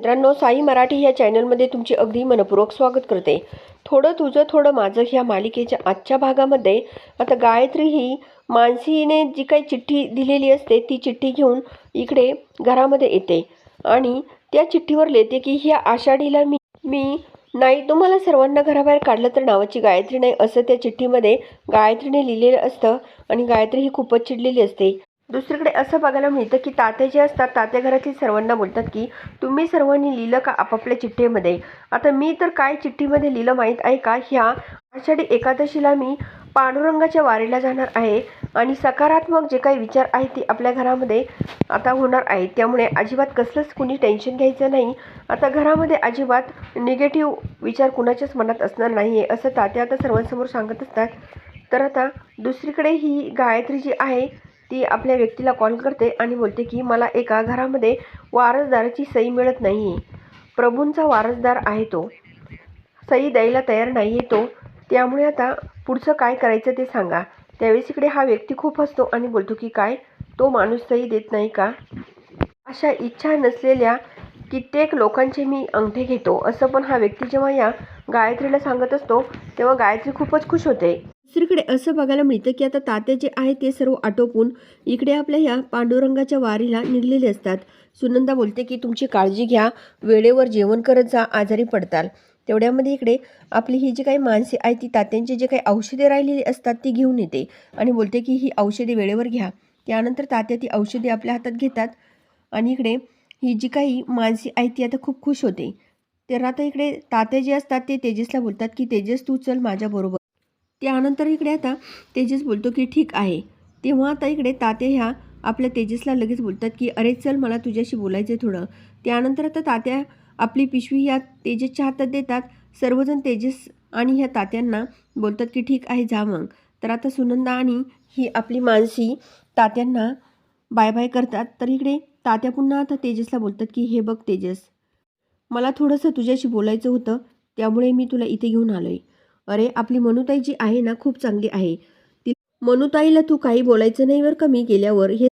मित्रांनो साई मराठी या चॅनलमध्ये तुमचे अगदी मनपूर्वक स्वागत करते. थोडं तुझं थोडं माझं ह्या मालिकेच्या आजच्या भागामध्ये. आता गायत्री ही मानसीने जी काही चिठ्ठी दिलेली असते ती चिठ्ठी घेऊन इकडे घरामध्ये येते. आणि त्या चिठ्ठीवर लिहिते की ह्या आषाढीला मी मी नाही तुम्हाला सर्वांना घराबाहेर काढलं तर नावाची गायत्री नाही असं त्या चिठ्ठीमध्ये गायत्रीने लिहिलेलं असतं. आणि गायत्री ही खूपच चिडलेली असते. दुसरीकडे असं बघायला मिळतं की तात्या जे असतात तात्या घरातील सर्वांना बोलतात की तुम्ही सर्वांनी लिहिलं का आपापल्या चिठ्ठीमध्ये? आता मी तर काय चिठ्ठीमध्ये लिहिलं माहीत आहे का? ह्या आषाढी एकादशीला मी पांडुरंगाच्या वारीला जाणार आहे आणि सकारात्मक जे काही विचार आहेत ते आपल्या घरामध्ये आता होणार आहेत. त्यामुळे अजिबात कसलंच कुणी टेन्शन घ्यायचं नाही. आता घरामध्ये अजिबात निगेटिव्ह विचार कुणाच्याच मनात असणार नाही आहे असं तात्या आता सर्वांसमोर सांगत असतात. तर आता दुसरीकडे ही गायत्री जी आहे ती आपल्या व्यक्तीला कॉल करते आणि बोलते की मला एका घरामध्ये वारसदाराची सही मिळत नाही. आहे प्रभूंचा वारसदार आहे तो. सही द्यायला तयार नाही आहे तो. त्यामुळे आता पुढचं काय करायचं ते सांगा. त्यावेळेस इकडे हा व्यक्ती खूप हसतो आणि बोलतो की काय? तो माणूस सही देत नाही का? अशा इच्छा नसलेल्या कित्येक लोकांचे मी अंगठे घेतो. असं पण हा व्यक्ती जेव्हा या गायत्रीला सांगत असतो तेव्हा गायत्री खूपच खुश होते. दुसरीकडे असं बघायला मिळतं की आता तात्या जे आहे ते सर्व आटोपून इकडे आपल्या ह्या पांडुरंगाच्या वारीला निघलेले असतात. सुनंदा बोलते की तुमची काळजी घ्या. वेळेवर जेवण करत जा. आजारी पडताल. तेवढ्यामध्ये इकडे आपली ही जी काही माणसे आहे ती तात्यांची जे काही औषधे राहिलेली असतात ती घेऊन येते आणि बोलते की ही औषधे वेळेवर घ्या. त्यानंतर तात्या ती औषधे आपल्या हातात घेतात आणि इकडे ही जी काही माणसे आहे ती आता खूप खुश होते. तर आता इकडे तात्या जे असतात ते तेजसला बोलतात की तेजस तू चल माझ्याबरोबर. त्यानंतर इकडे आता तेजस बोलतो की ठीक आहे. तेव्हा आता इकडे तात्या ह्या आपल्या तेजसला लगेच बोलतात की अरे चल मला तुझ्याशी बोलायचं आहे थोडं. त्यानंतर आता तात्या आपली पिशवी ह्या तेजसच्या हातात देतात. सर्वजण तेजस आणि ह्या तात्यांना बोलतात की ठीक आहे जा मग. तर आता सुनंदा आणि ही आपली मानसी तात्यांना बाय बाय करतात. तर इकडे तात्या पुन्हा आता तेजसला बोलतात की हे बघ तेजस मला थोडंसं तुझ्याशी बोलायचं होतं त्यामुळे मी तुला इथे घेऊन आलो आहे अरे आपली मनुताई जी आहे ना खूप चांगली आहे. ती मनुताईला तू काही बोलायचं नाही वर कमी केल्यावर गेल्यावर हे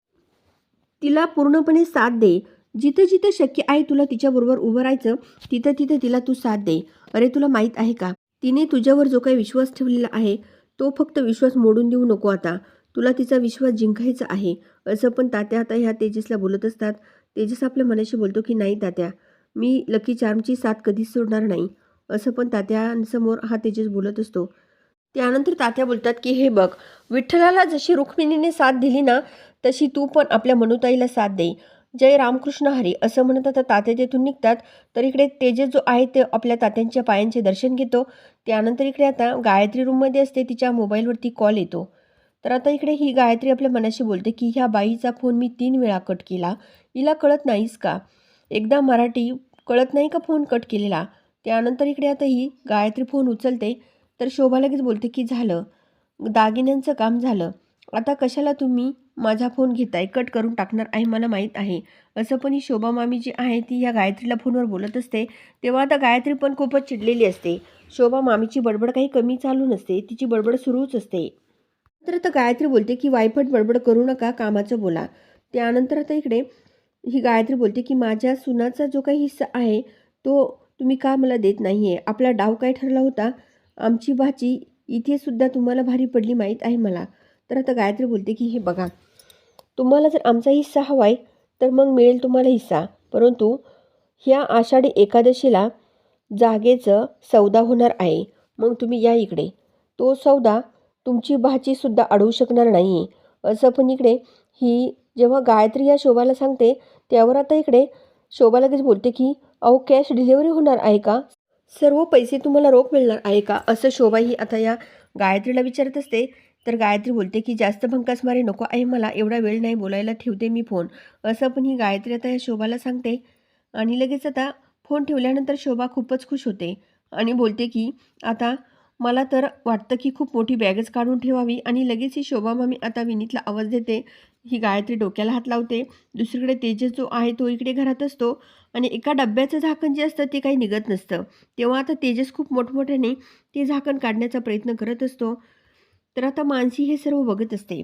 तिला पूर्णपणे साथ दे. जिथं जिथं शक्य आहे तुला तिच्याबरोबर उभं राहायचं तिथं तिथं तिला तू साथ दे. अरे तुला माहीत आहे का? तिने तुझ्यावर जो काही विश्वास ठेवलेला आहे तो फक्त विश्वास मोडून देऊ नको आता. तुला तिचा विश्वास जिंकायचा आहे. असं पण तात्या आता ह्या तेजसला बोलत असतात. तेजस आपल्या मनाशी बोलतो की नाही तात्या मी लकी चार्मची साथ कधीच सोडणार नाही. असं पण तात्यांसमोर हा तेजस बोलत असतो. त्यानंतर तात्या बोलतात की हे बघ विठ्ठलाला जशी रुक्मिणीने साथ दिली ना तशी तू पण आपल्या मनुताईला साथ दे. जय रामकृष्ण हरी असं म्हणत आता तात्या तिथून निघतात. तर इकडे तेजस जो आहे ते आपल्या तात्यांच्या पायांचे दर्शन घेतो. त्यानंतर इकडे आता गायत्री रूममध्ये असते तिच्या मोबाईलवरती कॉल येतो. तर आता इकडे ही गायत्री आपल्या मनाशी बोलते की ह्या बाईचा फोन मी तीन वेळा कट केला. हिला कळत नाहीस का? एकदा मराठी कळत नाही का फोन कट केलेला? त्यानंतर इकडे आता ही गायत्री फोन उचलते तर शोभा लगेच बोलते की झालं. दागिन्यांचं काम झालं. आता कशाला तुम्ही माझा फोन घेताय? कट करून टाकणार आहे मला माहीत आहे. असं पण ही शोभा मामी जी आहे ती ह्या गायत्रीला फोनवर बोलत असते. तेव्हा आता गायत्री पण खूपच चिडलेली असते. शोभा मामीची बडबड काही कमी चालू नसते. तिची बडबड सुरूच असते. तर आता गायत्री बोलते की वायफट बडबड करू नका कामाचं बोला. त्यानंतर आता इकडे ही गायत्री बोलते की माझ्या सुनाचा जो काही हिस्सा आहे तो तुम्ही का मला देत नाही आहे आपला डाव काय ठरला होता? आमची भाची इथेसुद्धा तुम्हाला भारी पडली माहीत आहे मला. तर आता गायत्री बोलते की हे बघा तुम्हाला जर आमचा हिस्सा हवा आहे तर मग मिळेल तुम्हाला हिस्सा. परंतु ह्या आषाढी एकादशीला जागेचं सौदा होणार आहे. मग तुम्ही या इकडे. तो सौदा तुमची भाचीसुद्धा अडवू शकणार नाही. असं पण इकडे ही जेव्हा गायत्री या शोभाला सांगते त्यावर आता इकडे शोभा लगेच बोलते की अहो कॅश डिलिव्हरी होणार आहे का? सर्व पैसे तुम्हाला रोख मिळणार आहे का? असं शोभा ही आता या गायत्रीला विचारत असते. तर गायत्री बोलते की जास्त भंकास मारे नको आहे मला एवढा वेळ नाही बोलायला ठेवते मी फोन असं पण ही गायत्री आता या शोभाला सांगते. आणि लगेच आता फोन ठेवल्यानंतर शोभा खूपच खुश होते. आणि बोलते की आता मला तर वाटतं की खूप मोठी बॅगच काढून ठेवावी. आणि लगेच ही शोभा मामी आता विनीतला आवाज देते. ही गायत्री डोक्याला हात लावते. दुसरीकडे तेजस जो आहे तो इकडे घरात असतो आणि एका डब्याचं झाकण जे असतं ते काही निघत नसतं. तेव्हा आता तेजस खूप मोठमोठ्याने ते झाकण काढण्याचा प्रयत्न करत असतो. तर आता मानसी हे सर्व बघत असते.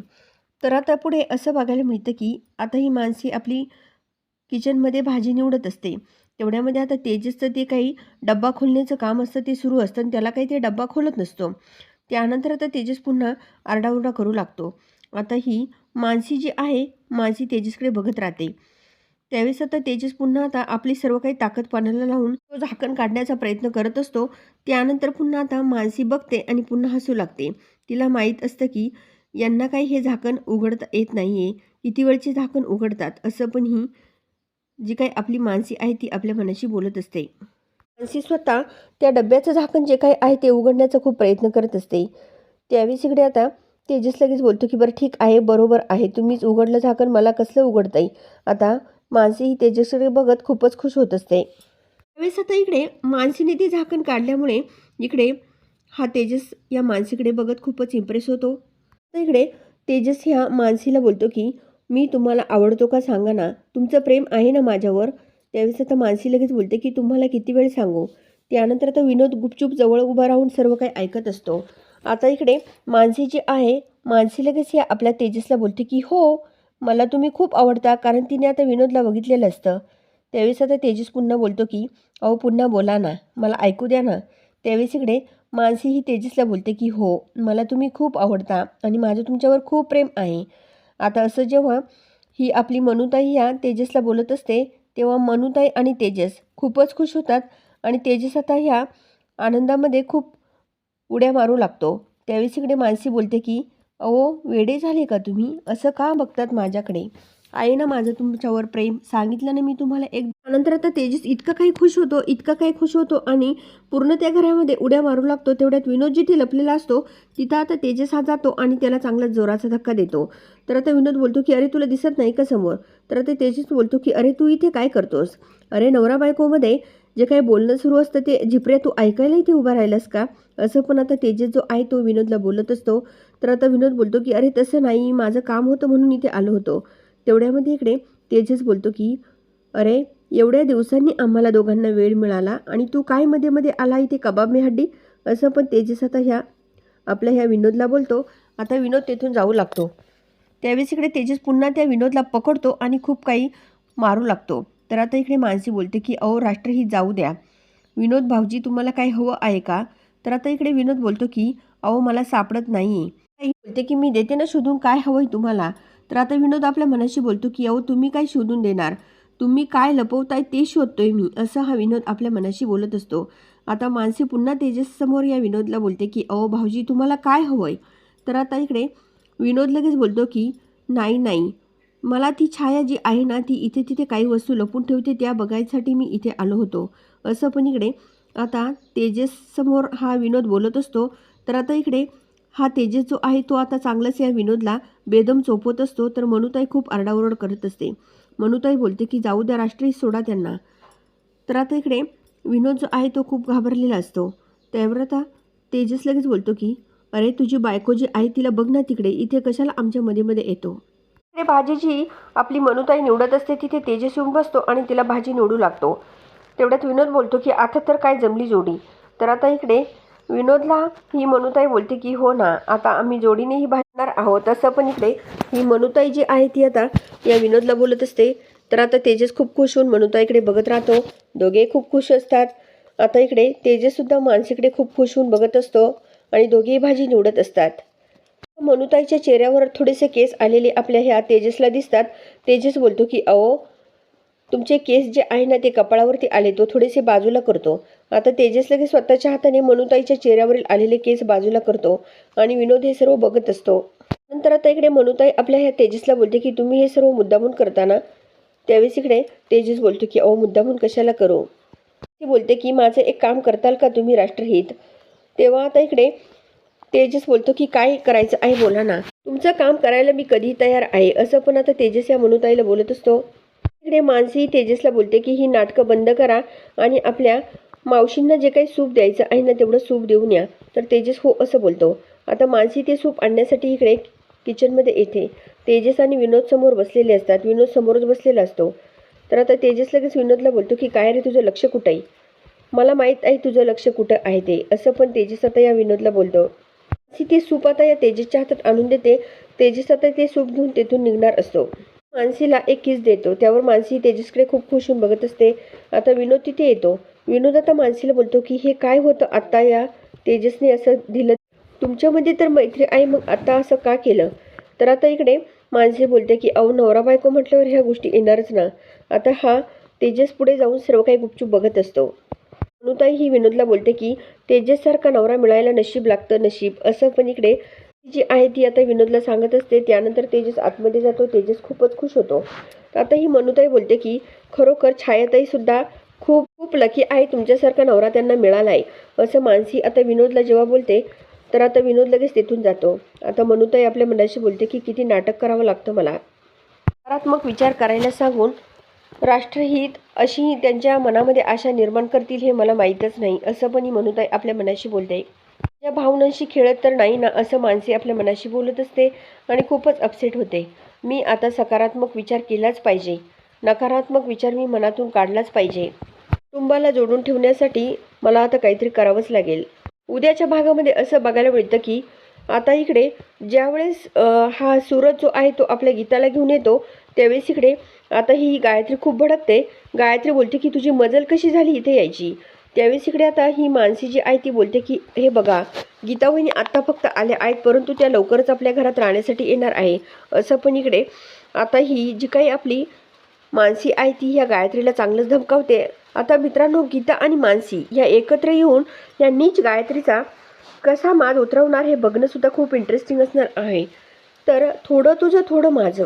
तर आता पुढे असं बघायला मिळतं की आता ही मानसी आपली किचनमध्ये भाजी निवडत असते. तेवढ्यामध्ये आता तेजसचं ते काही डब्बा खोलण्याचं काम असतं ते सुरू असतं आणि त्याला काही ते डब्बा खोलत नसतो. त्यानंतर आता तेजस पुन्हा आरडाओरडा करू लागतो. आता ही मानसी जी आहे मानसी तेजसकडे बघत राहते. त्यावेळेस आता तेजस पुन्हा आता आपली सर्व काही ताकद पाण्याला लावून तो झाकण काढण्याचा प्रयत्न करत असतो. त्यानंतर पुन्हा आता मानसी बघते आणि पुन्हा हसू लागते. तिला माहीत असतं की यांना काही हे झाकण उघडता येत नाही आहे किती वेळचे झाकण उघडतात असं पण ही जी काही आपली मानसी आहे ती आपल्या मनाशी बोलत असते. मानसी स्वतः त्या डब्याचं झाकण जे काही आहे ते उघडण्याचा खूप प्रयत्न करत असते. त्यावेळेस इकडे आता तेजस लगेच बोलतो की बरं ठीक आहे बरोबर आहे. तुम्हीच उघडलं झाकण मला कसलं उघडता येईल आता मानसी ही तेजसकडे बघत खूपच खुश होत असते. त्यावेळेस आता इकडे मानसीने ते झाकण काढल्यामुळे इकडे हा तेजस या मानसीकडे बघत खूपच इम्प्रेस होतो. तर इकडे तेजस ह्या मानसीला बोलतो की मी तुम्हाला आवडतो का सांगा ना. तुमचं प्रेम आहे ना माझ्यावर. त्यावेळेस आता मानसी लगेच बोलते की तुम्हाला किती वेळ सांगू? त्यानंतर आता विनोद गुपचूप जवळ उभा राहून सर्व काही ऐकत असतो. आता इकडे मानसी जी आहे मानसी लगेच या आपल्या तेजसला बोलते की हो मला तुम्ही खूप आवडता कारण तिने आता विनोदला बघितलेलं असतं. त्यावेळेस आता तेजस पुन्हा बोलतो की अहो पुन्हा बोला ना मला ऐकू द्या ना. त्यावेळेस इकडे मानसी ही तेजसला बोलते की हो मला तुम्ही खूप आवडता आणि माझं तुमच्यावर खूप प्रेम आहे. आता असं जेव्हा ही आपली मनुताई ह्या तेजसला बोलत असते तेव्हा मनुताई आणि तेजस खूपच खुश होतात आणि तेजस आता ह्या आनंदामध्ये खूप उड्या मारू लागतो. त्यावेळेस इकडे मानसी बोलते की अहो वेडे झाले का तुम्ही? असं का बघतात माझ्याकडे? आहे ना माझं तुमच्यावर प्रेम सांगितलं ना मी तुम्हाला एक नंतर आता तेजस इतका काही खुश होतो इतका काही खुश होतो आणि पूर्ण त्या घरामध्ये उड्या मारू लागतो. तेवढ्यात विनोद जिथे लपलेला असतो तिथं आता तेजस हा जातो आणि त्याला चांगला जोराचा धक्का देतो. तर आता विनोद बोलतो की अरे तुला दिसत नाही का समोर? तर आता तेजस बोलतो की अरे तू इथे काय करतोस? अरे नवरा बायकोमध्ये जे काही बोलणं सुरू असतं ते झिपऱ्या तू ऐकायला इथे उभा राहिलास का? असं पण आता तेजस जो आहे तो विनोदला बोलत असतो. तर आता विनोद बोलतो की अरे तसं नाही माझं काम होतं म्हणून इथे आलो होतो. तेवढ्यामध्ये इकडे तेजस बोलतो की अरे एवढ्या दिवसांनी आम्हाला दोघांना वेळ मिळाला आणि तू काय मध्ये मध्ये आला इथे कबाब मी हड्डी? असं पण तेजस आता ह्या आपल्या ह्या विनोदला बोलतो. आता विनोद तेथून जाऊ लागतो. त्यावेळेस इकडे तेजस पुन्हा त्या विनोदला पकडतो आणि खूप काही मारू लागतो. तर आता इकडे मानसी बोलते की अहो राष्ट्र ही जाऊ द्या. विनोद भाऊजी तुम्हाला काय हवं आहे का? तर आता इकडे विनोद बोलतो की अहो मला सापडत नाही. आहे बोलते की मी देते ना शोधून काय हवं आहे तुम्हाला? तर आता विनोद आपल्या मनाशी बोलतो की अहो तुम्ही काय शोधून देणार? तुम्ही काय लपवताय ते शोधतोय मी असं हा विनोद आपल्या मनाशी बोलत असतो. आता मानसी पुन्हा तेजससमोर या विनोदला बोलते की अहो भाऊजी तुम्हाला काय हवं आहे तर आता इकडे विनोद लगेच बोलतो की नाही नाही. मला ती छाया जी आहे ना ती इथे तिथे काही वस्तू लपून ठेवते त्या बघायसाठी मी इथे आलो होतो. असं पण इकडे आता तेजेससमोर हा विनोद बोलत असतो. तर आता इकडे हा तेजस जो आहे तो आता चांगलाच या विनोदला बेदम चोपवत असतो. तर मनुताई खूप आरडाओरड करत असते. मनुताई बोलते की जाऊ द्या राष्ट्रीय सोडा त्यांना. तर आता इकडे विनोद जो आहे तो खूप घाबरलेला असतो. त्यावर आता तेजस लगेच बोलतो की अरे तुझी बायको जी आहे तिला बघ ना तिकडे. इथे कशाला आमच्या मध्ये मध्ये येतो? इकडे भाजी जी आपली मनुताई निवडत असते तिथे तेजस येऊन बसतो आणि तिला भाजी निवडू लागतो. तेवढ्यात विनोद बोलतो की आता तर काय जमली जोडी? तर आता इकडे विनोदला ही मनुताई बोलते की हो ना आता आम्ही जोडीनेही भाजणार आहोत. तसं पण इकडे ही मनुताई जी आहे ती आता या विनोदला बोलत असते. तर आता तेजस खूप खुश होऊन मनुताईकडे बघत राहतो. दोघे खूप खुश असतात. आता इकडे तेजससुद्धा मानसीकडे खूप खुश होऊन बघत असतो आणि दोघेही भाजी निवडत असतात. मनुताईच्या चेहऱ्यावर थोडेसे केस आलेले आपल्या ह्या तेजसला दिसतात. तेजस बोलतो की अहो तुमचे केस जे आहे ना ते कपाळावरती आले तो थोडेसे बाजूला करतो. आता तेजस लगेच स्वतःच्या हाताने मनुताईच्या चेहऱ्यावरील आलेले केस बाजूला करतो आणि विनोद हे सर्व बघत असतो. नंतर आता इकडे मनुताई आपल्या ह्या तेजसला बोलते की तुम्ही हे सर्व मुद्दामून करताना त्यावेळेस इकडे तेजस बोलतो की अहो मुद्दामून कशाला करू? ती बोलते की माझं एक काम करताल का तुम्ही राष्ट्रहित? तेव्हा आता इकडे तेजस बोलतो की काय करायचं आहे बोला ना. तुमचं काम करायला मी कधी तयार आहे? असं पण आता तेजस या मनुताईला बोलत असतो. इकडे मानसी तेजसला बोलते की ही नाटकं बंद करा आणि आपल्या मावशींना जे काही सूप द्यायचं आहे ना तेवढं सूप देऊन या. तर तेजस हो असं बोलतो. आता मानसी ते सूप आणण्यासाठी इकडे किचनमध्ये येते. तेजस आणि विनोद समोर बसलेले असतात. विनोद समोरच बसलेला असतो. तर आता तेजस लगेच विनोदला बोलतो की काय रे तुझं लक्ष कुठं आहे? मला माहीत आहे तुझं लक्ष कुठं आहे ते. असं पण तेजस आता या विनोदला बोलतो. ती सूप आता या तेजेसच्या हातात आणून देते. तेजस आता ते सूप घेऊन तेथून निघणार असतो. मानसीला एक किस देतो. त्यावर मानसी तेजसकडे खूप खुश होऊन बघत असते. आता विनोद तिथे येतो. विनोद आता मानसीला बोलतो की हे काय होतं आत्ता या तेजसने असं दिलं? तुमच्यामध्ये तर मैत्री आहे मग आता असं का केलं? तर आता इकडे मानसी बोलते की अहो नवरा बायको म्हटल्यावर ह्या गोष्टी येणारच ना. आता हा तेजस पुढे जाऊन सर्व काही गुपचूप बघत असतो. अनुताई ही विनोदला बोलते की तेजससारखा नवरा मिळायला नशीब लागतं नशीब. असं पण इकडे जी आहे ती आता विनोदला सांगत असते. त्यानंतर तेजस आतमध्ये जातो. तेजस खूपच खुश होतो. आता ही मनुताई बोलते की खरोखर छायाताई सुद्धा खूप खूप लकी आहे. तुमच्यासारखा नवरा त्यांना मिळाला आहे असं मानसी आता विनोदला जेव्हा बोलते तर आता विनोद लगेच तिथून जातो. आता मनुताई आपल्या मनाशी बोलते की किती नाटक करावं लागतं मला. सकारात्मक विचार करायला सांगून राष्ट्रहित अशी त्यांच्या मनामध्ये आशा निर्माण करतील हे मला माहीतच नाही असं पण ही मनुताई आपल्या मनाशी बोलते. या भावनांशी खेळत तर नाही ना असं माणसे आपल्या मनाशी बोलत असते आणि खूपच अपसेट होते. मी आता सकारात्मक विचार केलाच पाहिजे. नकारात्मक विचार मी मनातून काढलाच पाहिजे. कुटुंबाला जोडून ठेवण्यासाठी मला आता काहीतरी करावंच लागेल. उद्याच्या भागामध्ये असं बघायला मिळतं की आता इकडे ज्यावेळेस हा सूरज जो आहे तो आपल्या गीताला घेऊन येतो त्यावेळेस इकडे आता ही गायत्री खूप भडकते. गायत्री बोलते की तुझी मजल कशी झाली इथे यायची? त्यावेळेस इकडे आता ही मानसी जी आहे ती बोलते की हे बघा गीता वहिनी आत्ता फक्त आल्या आहेत परंतु त्या लवकरच आपल्या घरात राहण्यासाठी येणार आहे. असं पण इकडे आता ही जी काही आपली मानसी आहे ती ह्या गायत्रीला चांगलंच धमकावते. आता मित्रांनो गीता आणि मानसी या एकत्र येऊन या नीच गायत्रीचा कसा माज उतरवणार हे बघणंसुद्धा खूप इंटरेस्टिंग असणार आहे. तर थोडं तुझं थोडं माझं.